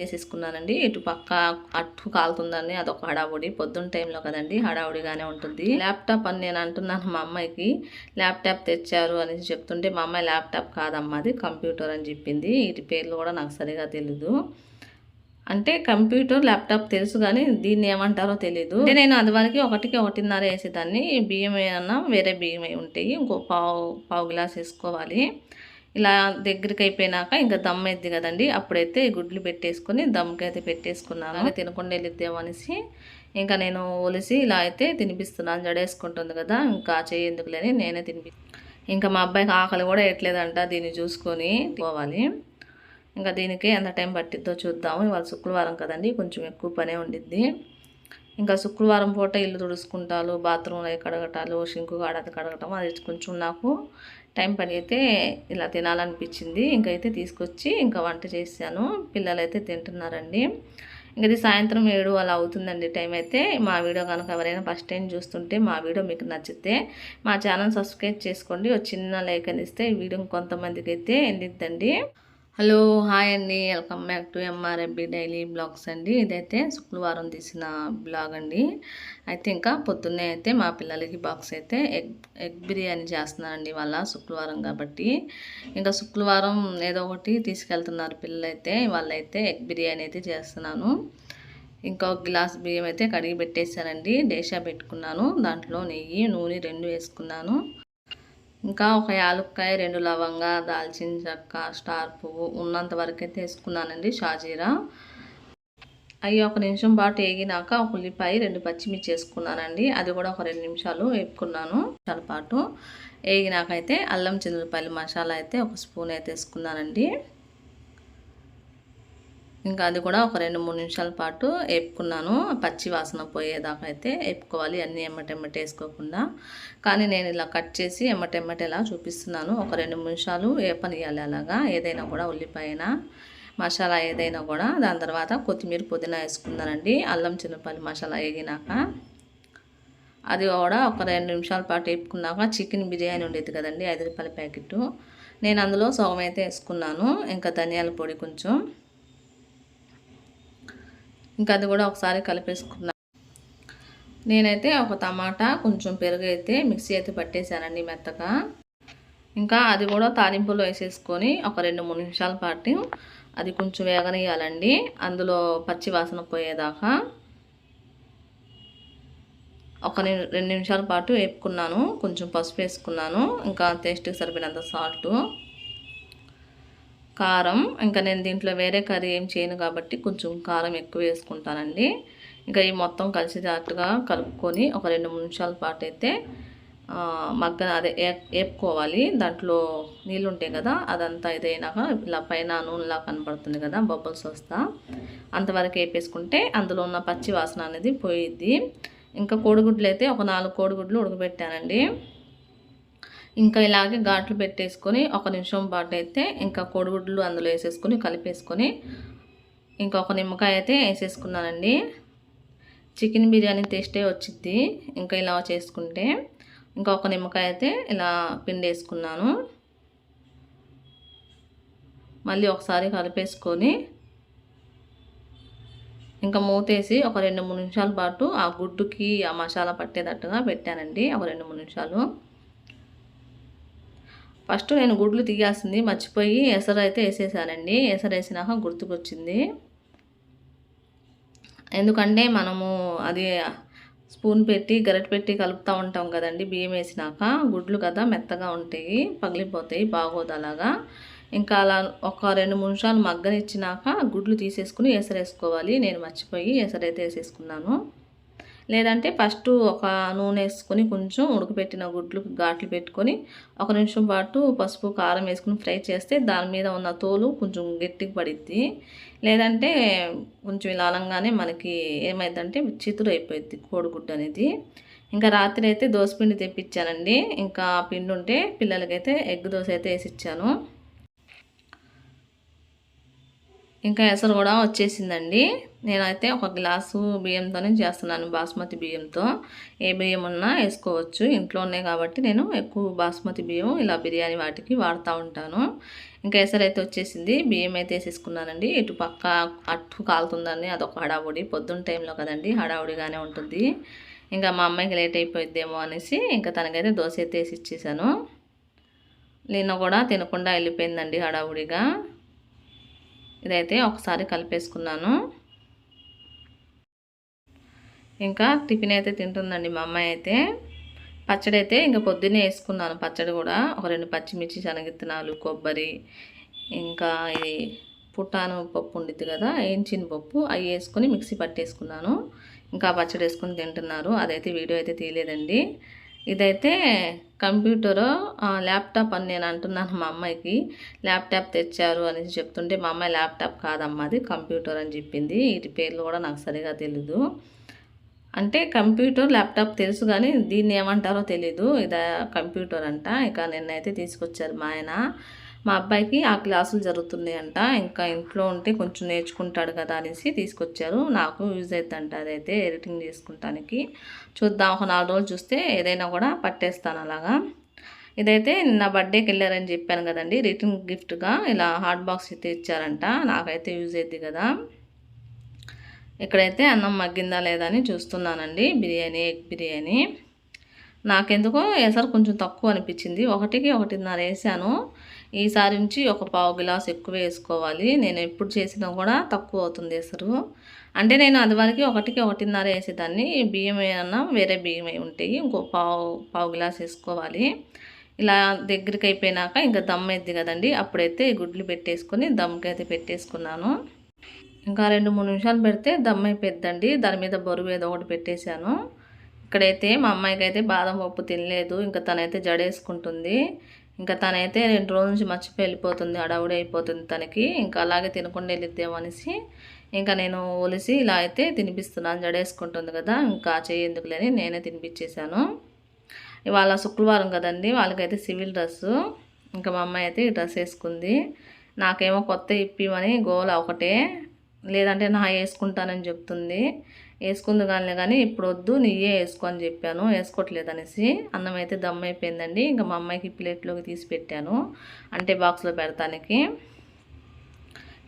వేసేసుకున్నానండి. ఇటు పక్క అట్టు కాలుతుందని అదొక హడావుడి. పొద్దున్న టైంలో కదండి హడావుడిగానే ఉంటుంది. ల్యాప్టాప్ అని నేను అంటున్నాను మా అమ్మాయికి. ల్యాప్టాప్ తెచ్చారు అనేసి చెప్తుంటే మా అమ్మాయి ల్యాప్టాప్ కాదమ్మా అది కంప్యూటర్ అని చెప్పింది. వీటి పేర్లు కూడా నాకు సరిగా తెలీదు. అంటే కంప్యూటర్ ల్యాప్టాప్ తెలుసు కానీ దీన్ని ఏమంటారో తెలీదు. అంటే నేను అది వరకు ఒకటికి ఒకటిన్నర వేసేదాన్ని. బియ్యం ఏమన్నా వేరే బియ్యం ఉంటాయి. ఇంకో పావు పావు గ్లాస్ వేసుకోవాలి. ఇలా దగ్గరికి అయిపోయినాక ఇంకా దమ్ అయింది కదండి. అప్పుడైతే గుడ్లు పెట్టేసుకొని దమ్కి అయితే పెట్టేసుకున్నాను. తినకుండా వెళ్ళిద్దాం అనేసి ఇంకా నేను ఒలిసి ఇలా అయితే తినిపిస్తున్నాను జడేసుకుంటుంది కదా. ఇంకా చేయి ఎందుకులేని నేనే తినిపి. ఇంకా మా అబ్బాయికి ఆకలి కూడా ఎట్లేదంట దీన్ని చూసుకొని. పోవాలి. ఇంకా దీనికి ఎంత టైం పట్టిద్దో చూద్దాము. ఇవాళ శుక్రవారం కదండి. కొంచెం ఎక్కువ పనే ఉండిద్ది. ఇంకా శుక్రవారం పూట ఇల్లు తుడుచుకుంటాలు బాత్రూమ్లో కడగటాలు షింకు కాడది కడగటం అది కొంచెం నాకు టైం పని అయితే ఇలా తినాలనిపించింది. ఇంకైతే తీసుకొచ్చి ఇంకా వంట చేశాను. పిల్లలు అయితే తింటున్నారండి. ఇంకా ఇది సాయంత్రం ఏడు అలా అవుతుందండి టైం అయితే. మా వీడియో కనుక ఎవరైనా ఫస్ట్ టైం చూస్తుంటే మా వీడియో మీకు నచ్చితే మా ఛానల్ సబ్స్క్రైబ్ చేసుకోండి. ఒక చిన్న లైక్ అని ఇస్తే ఈ వీడియో కొంతమందికి అయితే ఎండిద్దండి. హలో హాయ్ అండి. Welcome back to MRFB daily blogs అండి. ఇదైతే శుక్రవారం తీసిన బ్లాగ్ అండి. అయితే ఇంకా పొద్దున్నే అయితే మా పిల్లలకి బాక్స్ అయితే ఎగ్ ఎగ్ బిర్యానీ చేస్తున్నానండి వాళ్ళ శుక్రవారం కాబట్టి. ఇంకా శుక్రవారం ఏదో ఒకటి తీసుకెళ్తున్నారు పిల్లలైతే. వాళ్ళైతే ఎగ్ బిర్యానీ అయితే చేస్తున్నాను. ఇంకా ఒక గ్లాస్ బియ్యం అయితే కడిగి పెట్టేశానండి. డేషా పెట్టుకున్నాను. దాంట్లో నెయ్యి నూనె రెండు వేసుకున్నాను. ఇంకా ఒక యాలుక్కాయ రెండు లవంగా దాల్చిన చెక్క స్టార్ పువ్వు ఉన్నంత వరకైతే వేసుకున్నానండి షాజీరా. అవి ఒక నిమిషం పాటు వేగినాక ఒక ఉల్లిపాయ రెండు పచ్చిమిర్చి వేసుకున్నానండి. అది కూడా ఒక రెండు నిమిషాలు వేపుకున్నాను నిమిషాల పాటు. వేగినాక అయితే అల్లం చింతపల్లి మసాలా అయితే ఒక స్పూన్ అయితే వేసుకున్నానండి. ఇంకా అది కూడా ఒక రెండు మూడు నిమిషాల పాటు వేపుకున్నాను పచ్చి వాసన పోయేదాకా అయితే వేపుకోవాలి అన్నీ ఎమ్మటెమ్మట వేసుకోకుండా. కానీ నేను ఇలా కట్ చేసి ఎమ్మటెమ్మట ఇలా చూపిస్తున్నాను. ఒక రెండు నిమిషాలు వేపనియాలి అలాగా. ఏదైనా కూడా ఉల్లిపాయన మసాలా ఏదైనా కూడా. దాని తర్వాత కొత్తిమీర పుదీనా వేసుకున్నానండి. అల్లం చిన్నపల్లి మసాలా వేగినాక. అది కూడా ఒక రెండు నిమిషాల పాటు వేపుకున్నాక చికెన్ బిర్యానీ ఉండేది కదండి ఐదు రూపాయల ప్యాకెట్ నేను అందులో సగం అయితే వేసుకున్నాను. ఇంకా ధనియాల పొడి కొంచెం. ఇంకా అది కూడా ఒకసారి కలిపేసుకున్నాను నేనైతే ఒక టమాటా కొంచెం పెరుగు అయితే మిక్సీ అయితే పట్టేశానండి మెత్తగా. ఇంకా అది కూడా తాలింపులో వేసేసుకొని ఒక రెండు మూడు నిమిషాల పాటు అది కొంచెం వేగనియాలండి అందులో పచ్చి వాసన పోయేదాకా ఒక రెండు నిమిషాల పాటు వేపుకున్నాను. కొంచెం పసుపు వేసుకున్నాను. ఇంకా టేస్ట్కి సరిపోయినంత సాల్టు. కారం. ఇంకా నేను దీంట్లో వేరే కర్రీ ఏం చేయను కాబట్టి కొంచెం కారం ఎక్కువ వేసుకుంటానండి. ఇంకా ఈ మొత్తం కలిసేటట్టుగా కలుపుకొని ఒక రెండు నిమిషాల పాటు అయితే మగ్గ అదే వేపుకోవాలి దాంట్లో నీళ్ళు ఉంటాయి కదా అదంతా ఇదైనాక ఇలా పైన నూనెలా కనపడుతుంది కదా బొబ్బల్స్ వస్తా. అంతవరకు వేపేసుకుంటే అందులో ఉన్న పచ్చి వాసన అనేది పోయిద్ది. ఇంకా కోడిగుడ్లు అయితే ఒక నాలుగు కోడిగుడ్లు ఉడకబెట్టానండి. ఇంకా ఇలాగే ఘాట్లు పెట్టేసుకొని ఒక నిమిషం పాటు అయితే ఇంకా కోడిగుడ్లు అందులో వేసేసుకొని కలిపేసుకొని ఇంకొక నిమ్మకాయ అయితే వేసేసుకున్నానండి. చికెన్ బిర్యానీ టేస్టే వచ్చింది ఇంకా ఇలా చేసుకుంటే ఇంకా ఒక నిమ్మకాయ అయితే ఇలా పిండి వేసుకున్నాను మళ్ళీ ఒకసారి కలిపేసుకొని ఇంకా మూతేసి ఒక రెండు మూడు నిమిషాల పాటు ఆ గుడ్డుకి ఆ మసాలా పట్టేటట్టుగా పెట్టానండి. ఒక రెండు మూడు నిమిషాలు. ఫస్ట్ నేను గుడ్లు తీయాల్సింది మర్చిపోయి ఎసరు అయితే వేసేసానండి. ఎసరు వేసినాక గుర్తుకొచ్చింది. ఎందుకంటే మనము అది స్పూన్ పెట్టి గరిట పెట్టి కలుపుతూ ఉంటాం కదండి బియ్యం వేసినాక. గుడ్లు కదా మెత్తగా ఉంటాయి పగిలిపోతాయి బాగోదు అలాగా. ఇంకా అలా ఒక రెండు నిమిషాలు మగ్గనిచ్చినాక గుడ్లు తీసేసుకుని ఎసరేసుకోవాలి నేను మర్చిపోయి ఎసరైతే వేసేసుకున్నాను. లేదంటే ఫస్ట్ ఒక నూనె వేసుకొని కొంచెం ఉడకపెట్టిన గుడ్లు ఘాట్లు పెట్టుకొని ఒక నిమిషం పాటు పసుపు కారం వేసుకుని ఫ్రై చేస్తే దాని మీద ఉన్న తోలు కొంచెం గట్టిగా పడిద్ది. లేదంటే కొంచెం ఇలా అలంగానే మనకి ఏమైందంటే చితురు అయిపోయింది కోడిగుడ్డు అనేది. ఇంకా రాత్రి అయితే దోశ పిండి తెప్పించానండి. ఇంకా పిండి ఉంటే పిల్లలకైతే ఎగ్ దోశ అయితే వేసి ఇచ్చాను. ఇంకా ఎసరు కూడా వచ్చేసిందండి. నేనైతే ఒక గ్లాసు బియ్యంతోనే చేస్తున్నాను బాస్మతి బియ్యంతో. ఏ బియ్యం ఉన్నా వేసుకోవచ్చు. ఇంట్లో ఉన్నాయి కాబట్టి నేను ఎక్కువ బాస్మతి బియ్యం ఇలా బిర్యానీ వాటికి వాడుతూ ఉంటాను. ఇంకా ఎసరు అయితే వచ్చేసింది. బియ్యం అయితే వేసేసుకున్నానండి. ఇటు పక్క అట్టు కాలుతుందని అదొక హడావుడి. పొద్దున్న టైంలో కదండి హడావుడిగానే ఉంటుంది. ఇంకా మా అమ్మాయికి లేట్ అయిపోయిద్దేమో అనేసి ఇంకా తనకైతే దోశ అయితే వేసి ఇచ్చేసాను. నిన్న కూడా తినకుండా వెళ్ళిపోయిందండి హడావుడిగా. ఇదైతే ఒకసారి కలిపేసుకున్నాను. ఇంకా టిఫిన్ అయితే తింటుందండి మా అమ్మాయి అయితే. పచ్చడి అయితే ఇంకా పొద్దున్నే వేసుకున్నాను. పచ్చడి కూడా ఒక రెండు పచ్చిమిర్చి శనగిత్తనాలు కొబ్బరి ఇంకా ఇది పుట్టాను పప్పు ఉండిద్ది కదా వేయించిన పప్పు అవి వేసుకొని మిక్సీ పట్టేసుకున్నాను. ఇంకా పచ్చడి వేసుకొని తింటున్నారు. అదైతే వీడియో అయితే తీయలేదండి. ఇదైతే కంప్యూటరు ల్యాప్టాప్ అని నేను అంటున్నాను మా అమ్మాయికి. ల్యాప్టాప్ తెచ్చారు అనేసి చెప్తుంటే మా అమ్మాయి ల్యాప్టాప్ కాదమ్మా అది కంప్యూటర్ అని చెప్పింది. వీటి పేర్లు కూడా నాకు సరిగా తెలీదు. అంటే కంప్యూటర్ ల్యాప్టాప్ తెలుసు కానీ దీన్ని ఏమంటారో తెలీదు. ఇది కంప్యూటర్ అంట. ఇక నిన్నైతే తీసుకొచ్చారు మా ఆయన. మా అబ్బాయికి ఆ క్లాసులు జరుగుతున్నాయంట. ఇంకా ఇంట్లో ఉంటే కొంచెం నేర్చుకుంటాడు కదా అనేసి తీసుకొచ్చారు. నాకు యూజ్ అవుతుందంట అదైతే ఎడిటింగ్ చేసుకుంటానికి. చూద్దాం. ఒక నాలుగు రోజులు చూస్తే ఏదైనా కూడా పట్టేస్తాను అలాగా. ఇదైతే నా బర్త్డేకి వెళ్ళారని చెప్పాను కదండి. రిటర్న్ గిఫ్ట్గా ఇలా హాట్ బాక్స్ అయితే ఇచ్చారంట. నాకైతే యూజ్ అయింది కదా. ఇక్కడైతే అన్నం మగ్గిందా లేదా అని చూస్తున్నానండి. బిర్యానీ ఎగ్ బిర్యానీ. నాకెందుకో ఎసరు కొంచెం తక్కువ అనిపించింది. ఒకటికి ఒకటిన్నర వేసాను. ఈసారి నుంచి ఒక పావు గ్లాస్ ఎక్కువ వేసుకోవాలి. నేను ఎప్పుడు చేసినా కూడా తక్కువ అవుతుంది ఎసరు అంటే నేను అది వరకు ఒకటికి ఒకటిన్నర వేసేదాన్ని. బియ్యం ఏమన్నా వేరే బియ్యం ఉంటాయి ఇంకో పావు పావు గ్లాస్ వేసుకోవాలి. ఇలా దగ్గరికి అయిపోయినాక ఇంకా దమ్ అయింది కదండి. అప్పుడైతే గుడ్లు పెట్టేసుకొని దమ్కి అయితే పెట్టేసుకున్నాను. ఇంకా రెండు మూడు నిమిషాలు పెడితే దమ్ అయిపోద్దండి దాని మీద బరువు ఏదో ఒకటి పెట్టేశాను. ఇక్కడైతే మా అమ్మాయికి అయితే బాదం పప్పు తినలేదు. ఇంకా తనైతే జడేసుకుంటుంది. ఇంకా తనైతే రెండు రోజుల నుంచి మర్చిపోయి వెళ్ళిపోతుంది అడవుడి అయిపోతుంది తనకి. ఇంకా అలాగే తినకుండా వెళ్ళిద్దేమో అనేసి ఇంకా నేను ఒలిసి ఇలా అయితే తినిపిస్తున్నాను జడేసుకుంటుంది కదా ఇంకా చేయేందుకు లేని నేనే తినిపించేశాను. ఇవాళ శుక్రవారం కదండి వాళ్ళకైతే సివిల్ డ్రెస్సు. ఇంకా మా అమ్మాయి అయితే ఈ డ్రెస్ వేసుకుంది. నాకేమో కొత్త ఇప్పివని గోల ఒకటే. లేదంటే నా వేసుకుంటానని చెప్తుంది. వేసుకుంది కానీ కానీ ఇప్పుడు వద్దు నీయే వేసుకో అని చెప్పాను. వేసుకోవట్లేదు అనేసి అన్నం అయితే దమ్ అయిపోయిందండి ఇంకా మా అమ్మాయికి ప్లేట్లోకి తీసి పెట్టాను. అంటే బాక్స్లో పెడతానికి.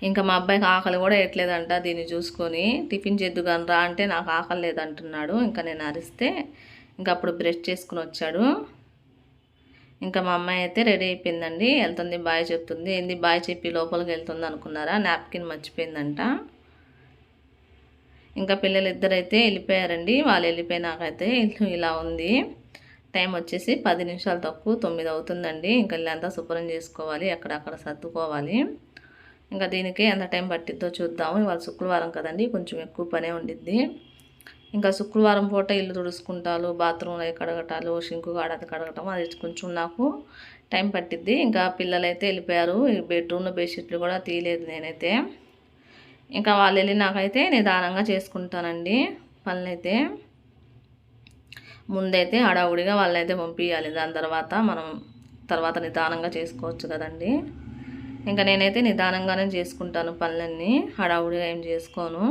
ఇంకా మా అబ్బాయికి ఆకలి కూడా వేయట్లేదంట దీన్ని చూసుకొని. టిఫిన్ చేద్దు కానీ రా అంటే నాకు ఆకలి లేదంటున్నాడు. ఇంకా నేను అరిస్తే ఇంకా అప్పుడు బ్రష్ చేసుకుని వచ్చాడు. ఇంకా మా అమ్మాయి అయితే రెడీ అయిపోయిందండి. వెళ్తుంది బాయ్ చెప్తుంది. ఏంది బాయ్ చెప్పి లోపలికి వెళ్తుంది అనుకున్నారా? నాప్కిన్ మర్చిపోయిందంట. ఇంకా పిల్లలు ఇద్దరైతే వెళ్ళిపోయారండి. వాళ్ళు వెళ్ళిపోయినాకైతే ఇల్లు ఇలా ఉంది. టైం వచ్చేసి పది నిమిషాలు తక్కువ తొమ్మిది అవుతుందండి. ఇంకా ఇల్లంతా శుభ్రం చేసుకోవాలి అక్కడక్కడ సర్దుకోవాలి. ఇంకా దీనికి ఎంత టైం పట్టిద్దో చూద్దాము. ఇవాళ శుక్రవారం కదండి కొంచెం ఎక్కువ పనే ఉండిద్ది. ఇంకా శుక్రవారం పూట ఇల్లు తుడుచుకుంటాలు బాత్రూమ్లో కడగటాలు షింకు కాడది కడగటం అది కొంచెం నాకు టైం పట్టిద్ది. ఇంకా పిల్లలు అయితే వెళ్ళిపోయారు. ఈ బెడ్రూమ్లో బెడ్షీట్లు కూడా తీయలేదు నేనైతే. ఇంకా వాళ్ళు వెళ్ళి నాకైతే నిదానంగా చేసుకుంటానండి పనులైతే ముందైతే హడావుడిగా వాళ్ళైతే పంపించాలి దాని తర్వాత మనం తర్వాత నిదానంగా చేసుకోవచ్చు కదండి. ఇంకా నేనైతే నిదానంగానే చేసుకుంటాను పనులన్నీ. హడావుడిగా ఏం చేసుకోను.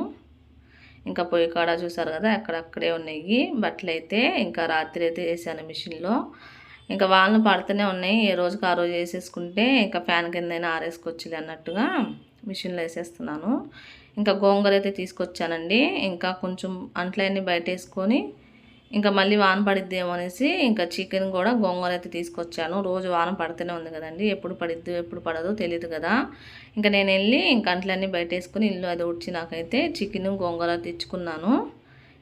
ఇంకా పొయ్యి కాడ చూసారు కదా అక్కడక్కడే ఉన్నాయి. బట్టలు అయితే ఇంకా రాత్రి అయితే వేసాను మిషన్లో. ఇంకా వాళ్ళని పడుతూనే ఉన్నాయి. ఏ రోజుకి ఆ రోజు వేసేసుకుంటే ఇంకా ఫ్యాన్ కిందైనా ఆరేసుకోవచ్చు అన్నట్టుగా. మిషన్లో వేసేస్తున్నాను. ఇంకా గోంగూర అయితే తీసుకొచ్చానండి. ఇంకా కొంచెం అంట్లన్నీ బయట వేసుకొని ఇంకా మళ్ళీ వాన పడిద్దేమో అనేసి ఇంకా చికెన్ కూడా గోంగూర అయితే తీసుకొచ్చాను. రోజు వాన పడుతూనే ఉంది కదండి. ఎప్పుడు పడిద్దు ఎప్పుడు పడదో తెలియదు కదా. ఇంకా నేను వెళ్ళి ఇంకా అంట్లన్నీ బయట వేసుకొని ఇల్లు అది ఉడిచి నాకైతే చికెన్ గోంగూర తెచ్చుకున్నాను.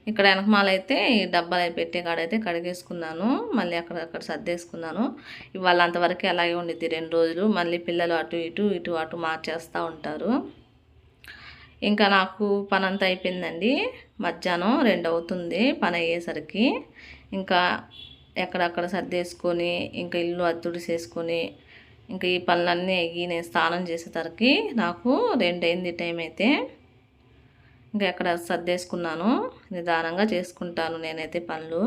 ఇక్కడ వెనకమాల అయితే ఈ డబ్బాలు పెట్టే కాడైతే కడిగేసుకున్నాను. మళ్ళీ అక్కడ అక్కడ సర్దేసుకున్నాను. ఇవాళ అంతవరకు అలాగే ఉండిద్ది రెండు రోజులు. మళ్ళీ పిల్లలు అటు ఇటు ఇటు అటు మార్చేస్తూ ఉంటారు. ఇంకా నాకు పని అంతా అయిపోయిందండి. మధ్యాహ్నం రెండు అవుతుంది పని అయ్యేసరికి. ఇంకా ఎక్కడక్కడ సర్దేసుకొని ఇంకా ఇల్లు అత్తుడిసేసుకొని ఇంకా ఈ పనులన్నీ అయ్యి నేను స్నానం చేసేసరికి నాకు రెండైంది టైం అయితే. ఇంకా ఎక్కడ సర్దేసుకున్నాను నిదానంగా చేసుకుంటాను నేనైతే పనులు.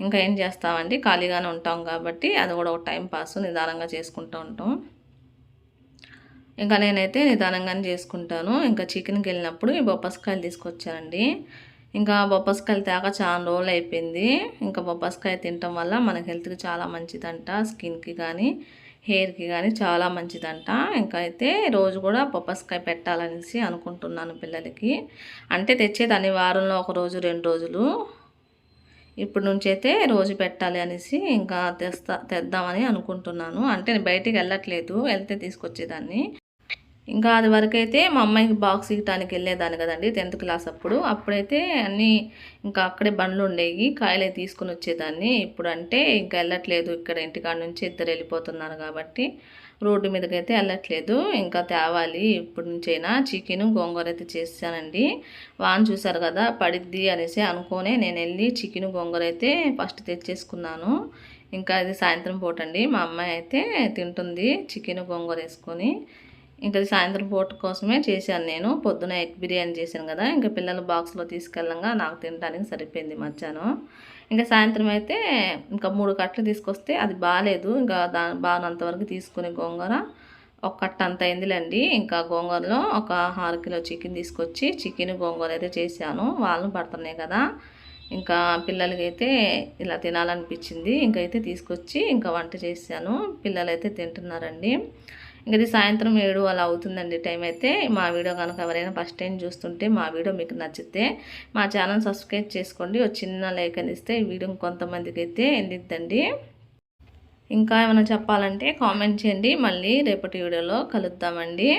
ఇంకా ఏం చేస్తామండి? ఖాళీగానే ఉంటాం కాబట్టి అది కూడా ఒక టైం పాస్ నిదానంగా చేసుకుంటూ ఉంటాం. ఇంకా నేనైతే నిదానంగానే చేసుకుంటాను. ఇంకా చికెన్కి వెళ్ళినప్పుడు ఈ బొప్పస్కాయలు తీసుకొచ్చానండి. ఇంకా బొప్పస్కాయలు తేక చాలా రోజులు అయిపోయింది. ఇంకా బొప్పస్కాయ తినటం వల్ల మన హెల్త్కి చాలా మంచిదంట స్కిన్కి కానీ. హెయిర్కి కానీ చాలా మంచిదంట. ఇంకా అయితే రోజు కూడా పప్పస్కాయ పెట్టాలనేసి అనుకుంటున్నాను పిల్లలకి. అంటే తెచ్చేదాన్ని వారంలో ఒక రోజు రెండు రోజులు. ఇప్పుడు నుంచి అయితే రోజు పెట్టాలి అనేసి ఇంకా తెస్తా తెద్దామని అనుకుంటున్నాను. అంటే నేను బయటికి వెళ్ళట్లేదు వెళ్తే తీసుకొచ్చేదాన్ని. ఇంకా అది వరకైతే మా అమ్మాయికి బాక్స్ ఇవ్వటానికి వెళ్ళేదాన్ని కదండి టెన్త్ క్లాస్ అప్పుడు. అప్పుడైతే అన్నీ ఇంకా అక్కడే బండ్లు ఉండేవి కాయలే తీసుకుని వచ్చేదాన్ని. ఇప్పుడు అంటే ఇంకా వెళ్ళట్లేదు ఇక్కడ ఇంటికాడ నుంచి ఇద్దరు వెళ్ళిపోతున్నారు కాబట్టి రోడ్డు మీదకి అయితే వెళ్ళట్లేదు. ఇంకా తేవాలి ఇప్పటి నుంచైనా చికెన్ గోంగూర అయితే చేశానండి. వాన్ చూసారు కదా పడిద్ది అనేసి అనుకోనే నేను వెళ్ళి చికెన్ గోంగూర అయితే ఫస్ట్ తెచ్చేసుకున్నాను. ఇంకా అది సాయంత్రం పూట అండి మా అమ్మాయి అయితే తింటుంది చికెన్ గోంగూర వేసుకొని. ఇంకా సాయంత్రం పూట కోసమే చేశాను నేను. పొద్దున ఎగ్ బిర్యానీ చేశాను కదా. ఇంకా పిల్లలు బాక్స్లో తీసుకెళ్ళంగా నాకు తినడానికి సరిపోయింది మధ్యాహ్నం. ఇంకా సాయంత్రం అయితే ఇంకా మూడు కట్టలు తీసుకొస్తే అది బాగాలేదు. ఇంకా దా బాగానంతవరకు తీసుకుని గోంగూర ఒక కట్ట అంత అయిందిలేండి. ఇంకా గోంగూరలో ఒక ఆరు కిలో చికెన్ తీసుకొచ్చి చికెన్ గోంగూర అయితే చేశాను. వాళ్ళని పడుతున్నాయి కదా. ఇంకా పిల్లలకి అయితే ఇలా తినాలనిపించింది. ఇంకైతే తీసుకొచ్చి ఇంకా వంట చేశాను. పిల్లలైతే తింటున్నారండి. ఇంకా ఇది సాయంత్రం ఏడు అలా అవుతుందండి టైం అయితే. మా వీడియో కనుక ఎవరైనా ఫస్ట్ టైం చూస్తుంటే మా వీడియో మీకు నచ్చితే మా ఛానల్ సబ్స్క్రైబ్ చేసుకోండి. ఒక చిన్న లైక్ అని ఇస్తే ఈ వీడియో కొంతమందికి అయితే ఎండిద్దండి ఇంకా ఏమైనా చెప్పాలంటే కామెంట్ చేయండి. మళ్ళీ రేపటి వీడియోలో కలుద్దామండి.